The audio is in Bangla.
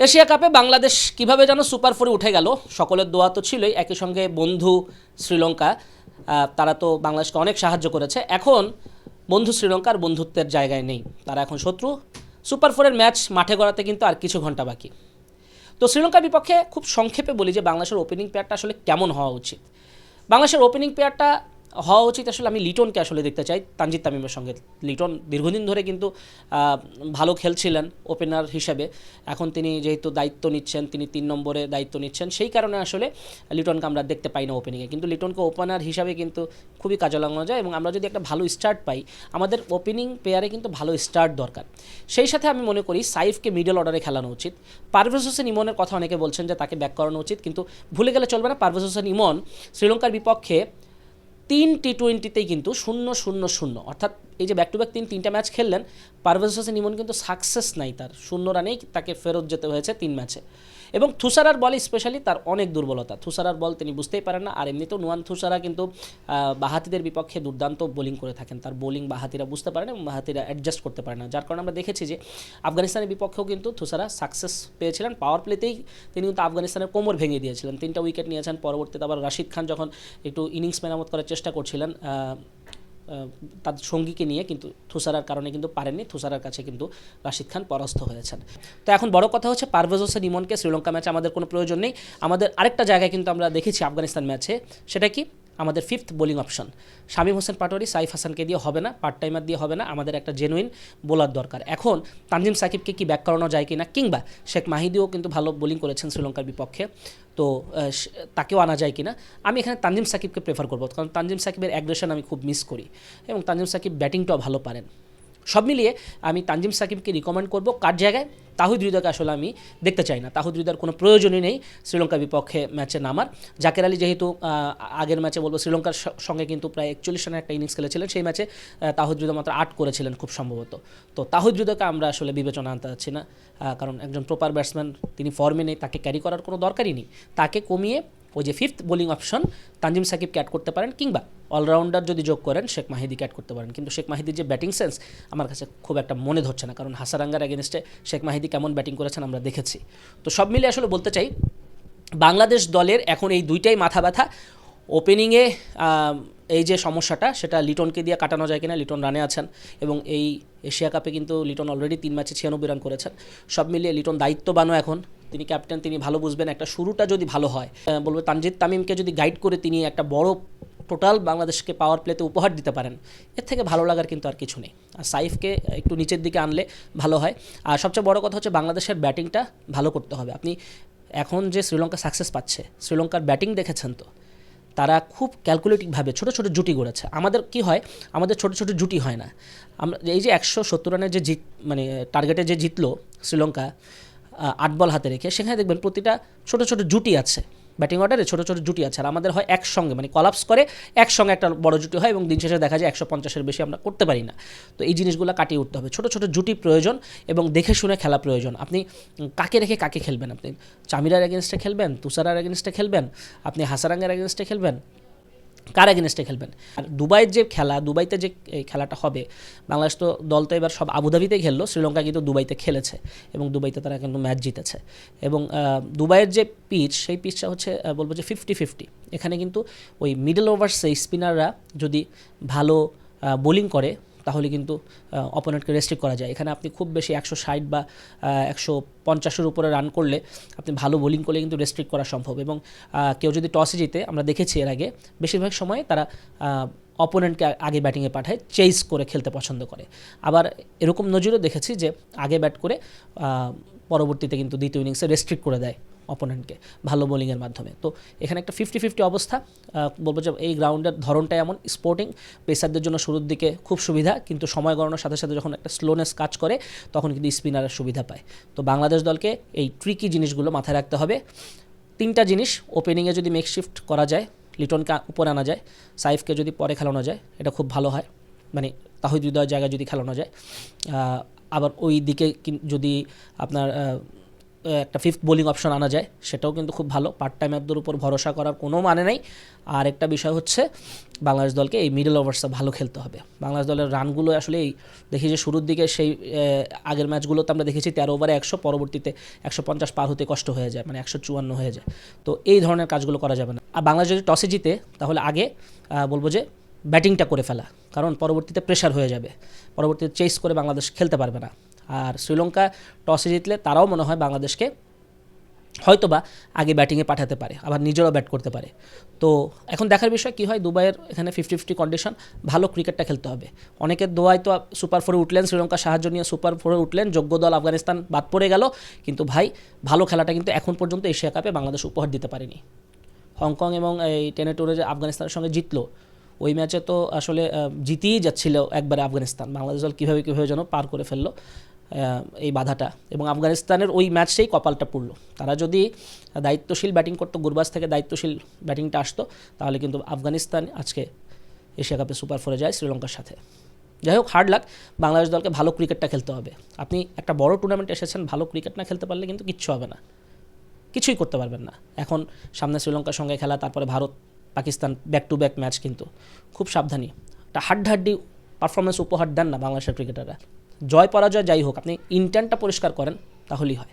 এশিয়া কাপে বাংলাদেশ কীভাবে যেন সুপার ফোরে উঠে গেল, সকলের দোয়া তো ছিলই, একই সঙ্গে বন্ধু শ্রীলঙ্কা তারা তো বাংলাদেশকে অনেক সাহায্য করেছে। এখন বন্ধু শ্রীলঙ্কার বন্ধুত্বের জায়গায় নেই, তারা এখন শত্রু। সুপার ফোরের ম্যাচ মাঠে গড়াতে কিন্তু আর কিছু ঘণ্টা বাকি। তো শ্রীলঙ্কার বিপক্ষে খুব সংক্ষেপে বলি যে, বাংলাদেশের ওপেনিং পেয়ারটা আসলে কেমন হওয়া উচিত? বাংলাদেশের ওপেনিং পেয়ারটা হওয়া উচিত আসলে আমি লিটনকে আসলে দেখতে চাই, তানজিদ তামিমের সঙ্গে। লিটন দীর্ঘদিন ধরে কিন্তু ভালো খেলছিলেন ওপেনার হিসেবে। এখন তিনি যেহেতু দায়িত্ব নিচ্ছেন, তিনি তিন নম্বরে দায়িত্ব নিচ্ছেন, সেই কারণে আসলে লিটনকে আমরা দেখতে পাই না ওপেনিংয়ে কিন্তু লিটনকে ওপেনার হিসাবে কিন্তু খুবই কাজে লাগানো যায় এবং আমরা যদি একটা ভালো স্টার্ট পাই, আমাদের ওপেনিং পেয়ারে কিন্তু ভালো স্টার্ট দরকার। সেই সাথে আমি মনে করি সাইফকে মিডল অর্ডারে খেলানো উচিত। পারভেজ হোসেন ইমনের কথা অনেকে বলছেন যে তাকে ব্যাক করানো উচিত, কিন্তু ভুলে গেলে চলবে না। পারভেজ হোসেন ইমন শ্রীলঙ্কার বিপক্ষে তিন টি টোয়েন্টিতেই কিন্তু শূন্য শূন্য শূন্য অর্থাৎ এই যে ব্যাক টু ব্যাক তিন, তিনটা ম্যাচ খেললেন, পারভেজ হোসেন ইমন কিন্তু সাকসেস নাই তার। শূন্য রানেই তাকে ফেরত যেতে হয়েছে তিন ম্যাচে এবং থুসারার বলে স্পেশালি তার অনেক দুর্বলতা। থুসারার বল তিনি বুঝতেই পারেন না, আর এমনিতেও নুয়ান থুসারা কিন্তু বাহাতিদের বিপক্ষে দুর্দান্ত বোলিং করে থাকেন। তার বোলিং বাহাতিরা বুঝতে পারেন এবং বাহাতিরা অ্যাডজাস্ট করতে পারে না। যার কারণে আমরা দেখেছি যে আফগানিস্তানের বিপক্ষেও কিন্তু থুসারা সাকসেস পেয়েছিলেন। পাওয়ার প্লেতেই তিনি কিন্তু আফগানিস্তানের কোমর ভেঙে দিয়েছিলেন। তিনটা উইকেট নিয়েছেন। পরবর্তীতে আবার রাশিদ খান যখন একটু ইনিংস মেরামত করার চেষ্টা করছিলেন তার সঙ্গীকে নিয়ে কিন্তু থুসারার কারণে কিন্তু পারেননি, থুসারার কাছে কিন্তু রাশিদ খান পরাস্ত হয়েছেন। তো এখন বড় কথা হচ্ছে পারভেজ হোসেন ইমনকে শ্রীলঙ্কা ম্যাচে আমাদের কোনো প্রয়োজন নেই। আমাদের আরেকটা জায়গায় কিন্তু আমরা দেখেছি আফগানিস্তান ম্যাচে, সেটা কি? আমাদের fifth bowling option Shamim Hossain Patwari, Saif হাসানকে দিয়ে হবে না পার্ট টাইমার দিয়ে হবে না, আমাদের একটা জেনুইন বোলার দরকার। এখন তানজিম সাকিবকে কি ব্যাক করানো যায় কিনা, কিংবা শেখ মাহিদিও কিন্তু ভালো বোলিং করেছেন শ্রীলঙ্কার বিপক্ষে, তো তাকেও আনা যায় কিনা, আমি এখানে তানজিম সাকিবকে প্রেফার করব, কারণ তানজিম সাকিবের অ্যাগ্রেশন আমি খুব মিস করি, এবং তানজিম সাকিব ব্যাটিংটাও ভালো পারেন। সব মিলিয়ে আমি তানজিম সাকিবকে রিকমেন্ড করব কার জায়গায়? তাহিদ হৃদয়কে আসলে আমি দেখতে চাই না। তাহিদ হৃদয়ের কোনো প্রয়োজনই নেই শ্রীলঙ্কার বিপক্ষে ম্যাচে নামার। জাকের আলী যেহেতু আগের ম্যাচে বলব শ্রীলঙ্কার সঙ্গে কিন্তু প্রায় একচল্লিশ রানের একটা ইনিংস খেলেছিলেন, সেই ম্যাচে তাহিদ হৃদয় মাত্র আট করেছিলেন খুব সম্ভবত। তো তাহিদ হৃদয়কে আমরা আসলে বিবেচনা আনতে চাচ্ছি না কারণ একজন প্রপার ব্যাটসম্যান তিনি ফর্মে নেই, তাকে ক্যারি করার কোনো দরকারই নেই। তাকে কমিয়ে ওই যে ফিফথ বোলিং অপশন তানজিম সাকিবকে অ্যাড করতে পারেন কিংবা অলরাউন্ডার যদি যোগ করেন, শেখ মাহিদিকে অ্যাড করতে পারেন। কিন্তু শেখ মাহিদির যে ব্যাটিং সেন্স আমার কাছে খুব একটা মনে ধরছে না। কারণ হাসারাঙ্গার এগেনস্টে শেখ মাহিদি কেমন ব্যাটিং করেছেন আমরা দেখেছি। তো সব মিলে আসলে বলতে চাই, বাংলাদেশ দলের এখন এই দুইটাই মাথা ব্যথা। ওপেনিংয়ে এই যে সমস্যাটা, সেটা লিটনকে দিয়ে কাটানো যায় কিনা, লিটন রানে আছেন এবং এই এশিয়া কাপে কিন্তু লিটন অলরেডি তিন ম্যাচে ছিয়ানব্বই রান করেছেন। সব মিলিয়ে লিটন দায়িত্ববানও এখন। তিনি ক্যাপ্টেন তিনি ভালো বুঝবেন। একটা শুরুটা যদি ভালো হয় বলব তানজিদ তামিমকে যদি গাইড করে তিনি একটা বড় টোটাল বাংলাদেশকে পাওয়ার প্লেতে উপহার দিতে পারেন, এর থেকে ভালো লাগার কিন্তু আর কিছু নেই। আর সাইফকে একটু নিচের দিকে আনলে ভালো হয়। আর সবচেয়ে বড় কথা হচ্ছে বাংলাদেশের ব্যাটিংটা ভালো করতে হবে। আপনি এখন যে শ্রীলঙ্কা সাকসেস পাচ্ছে, শ্রীলঙ্কার ব্যাটিং দেখেছেন তো? তারা খুব ক্যালকুলেটিভভাবে ছোটো ছোটো জুটি গড়েছে। আমাদের কি হয়, আমাদের ছোটো ছোটো জুটি হয় না। আমরা এই যে একশো সত্তর রানের যে জিত মানে টার্গেটে যে জিতলো শ্রীলঙ্কা আট বল হাতে রেখে সেখানে দেখবেন প্রতিটা ছোটো ছোটো জুটি আছে। ব্যাটিং অর্ডারে ছোটো ছোটো জুটি আছে আর আমাদের হয় একসঙ্গে মানে কলাপস করে একসঙ্গে একটা বড় জুটি হয় এবং দিন শেষে দেখা যায় একশো পঞ্চাশের বেশি আমরা করতে পারি না। তো এই জিনিসগুলো কাটিয়ে উঠতে হবে। ছোটো ছোটো জুটি প্রয়োজন এবং দেখে শুনে খেলা প্রয়োজন। আপনি কাকে রেখে কাকে খেলবেন? আপনি চামিরার এগেনস্টে খেলবেন, তুষারার এগেনস্টে খেলবেন, আপনি হাসারাঙ্গের এগেনস্টে খেলবেন কার এগেনস্টে খেলবেন? আর দুবাইয়ের যে খেলা, দুবাইতে যে খেলাটা হবে, বাংলাদেশ তো দল তো এবার সব আবুধাবিতে খেললো, শ্রীলঙ্কা কিন্তু দুবাইতে খেলেছে এবং দুবাইতে তারা কিন্তু ম্যাচ জিতেছে। এবং দুবাইয়ের যে পিচ সেই পিচটা হচ্ছে বলব যে ফিফটি ফিফটি এখানে কিন্তু ওই মিডল ওভার্সে স্পিনাররা যদি ভালো বোলিং করে তাহলে কিন্তু অপোনেন্টকে রেস্ট্রিক্ট করা যায়। এখানে আপনি খুব বেশি একশো ষাট বা একশো পঞ্চাশের উপরে রান করলে আপনি ভালো বোলিং করলে কিন্তু রেস্ট্রিক্ট করা সম্ভব। এবং কেউ যদি টসে জিতে, আমরা দেখেছি এর আগে, বেশিরভাগ সময় তারা অপোনেন্টকে আগে ব্যাটিংয়ে পাঠায় চেস করে খেলতে পছন্দ করে। আবার এরকম নজিরও দেখেছি যে, আগে ব্যাট করে পরবর্তীতে কিন্তু দ্বিতীয় ইনিংসে রেস্ট্রিক্ট করে দেয় অপোনেন্টকে ভালো বোলিংয়ের মাধ্যমে। তো এখানে একটা ফিফটি ফিফটি অবস্থা। বলব যে এই গ্রাউন্ডের ধরনটা এমন স্পোর্টিং পেসারদের জন্য শুরুর দিকে খুব সুবিধা, কিন্তু সময় গড়ানোর সাথে সাথে যখন একটা স্লোনেস কাজ করে, তখন কিন্তু স্পিনারের সুবিধা পায়। তো বাংলাদেশ দলকে এই ট্রিকি জিনিসগুলো মাথায় রাখতে হবে। তিনটা জিনিস ওপেনিংয়ে যদি মেকশিফট করা যায়, লিটনকে উপরে আনা যায়, সাইফকে যদি পরে খেলানো যায়, এটা খুব ভালো হয়। মানে তাহিদ হৃদয়ের জায়গায় যদি খেলানো যায়। আবার ওই দিকে যদি আপনার একটা ফিফথ বোলিং অপশন আনা যায়, সেটাও কিন্তু খুব ভালো। পার্ট টাইম টাইমারদের উপর ভরসা করার কোনো মানে নেই। আর একটা বিষয় হচ্ছে, বাংলাদেশ দলকে এই মিডল ওভার্সটা ভালো খেলতে হবে। বাংলাদেশ দলের রানগুলো আসলে এই, দেখি যে শুরুর দিকে সেই আগের ম্যাচগুলোতে আমরা দেখেছি তেরো ওভারে একশো, পরবর্তীতে একশো পঞ্চাশ পার হতে কষ্ট হয়ে যায় মানে একশো চুয়ান্ন হয়ে যায়। তো এই ধরনের কাজগুলো করা যাবে না। আর বাংলাদেশ যদি টসে জিতে, তাহলে আগে বলব যে ব্যাটিংটা করে ফেলা, কারণ পরবর্তীতে প্রেশার হয়ে যাবে। পরবর্তীতে চেস করে বাংলাদেশ খেলতে পারবে না। আর শ্রীলঙ্কা টসে জিতলে তারাও মনে হয় বাংলাদেশকে হয়তোবা আগে ব্যাটিংয়ে পাঠাতে পারে, আবার নিজেরাও ব্যাট করতে পারে। তো এখন দেখার বিষয় কি হয়, দুবাইয়ের এখানে ফিফটি ফিফটি কন্ডিশন ভালো ক্রিকেটটা খেলতে হবে। অনেকের দোয়ায় তো সুপার ফোরে উঠলেন, শ্রীলঙ্কা সাহায্য নিয়ে সুপার ফোরে উঠলেন, যোগ্য দল আফগানিস্তান বাদ পড়ে গেল, কিন্তু ভাই ভালো খেলাটা কিন্তু এখন পর্যন্ত এশিয়া কাপে বাংলাদেশ উপহার দিতে পারেনি। হংকং এবং এই টেনে টুরে যে আফগানিস্তানের সঙ্গে জিতলো ওই ম্যাচে তো আসলে জিতেই যাচ্ছিল একবারে আফগানিস্তান। বাংলাদেশ দল কীভাবে কীভাবে যেন পার করে ফেলল এই বাধাটা। এবং আফগানিস্তানের ওই ম্যাচেই কপালটা পড়ল। তারা যদি দায়িত্বশীল ব্যাটিং করতো, গুরবাজ থেকে দায়িত্বশীল ব্যাটিংটা আসতো, তাহলে কিন্তু আফগানিস্তান আজকে এশিয়া কাপে সুপার ফোরে যায় শ্রীলঙ্কার সাথে। যাই হোক, হার্ড লাক, বাংলাদেশ দলকে ভালো ক্রিকেটটা খেলতে হবে। আপনি একটা বড় টুর্নামেন্টে এসেছেন, ভালো ক্রিকেট না খেলতে পারলে কিন্তু কিচ্ছু হবে না। কিছুই করতে পারবেন না। এখন সামনে শ্রীলঙ্কার সঙ্গে খেলা, তারপরে Bharat Pakistan back to back match কিন্তু। খুব সাবধানী। একটা হাড্ডাহাড্ডি পারফরমেন্স উপহার দেন না বাংলাদেশের ক্রিকেটাররা জয় পরাজয় যাই হোক, আপনি ইন্টেন্টটা পরিষ্কার করেন, তাহলেই হয়।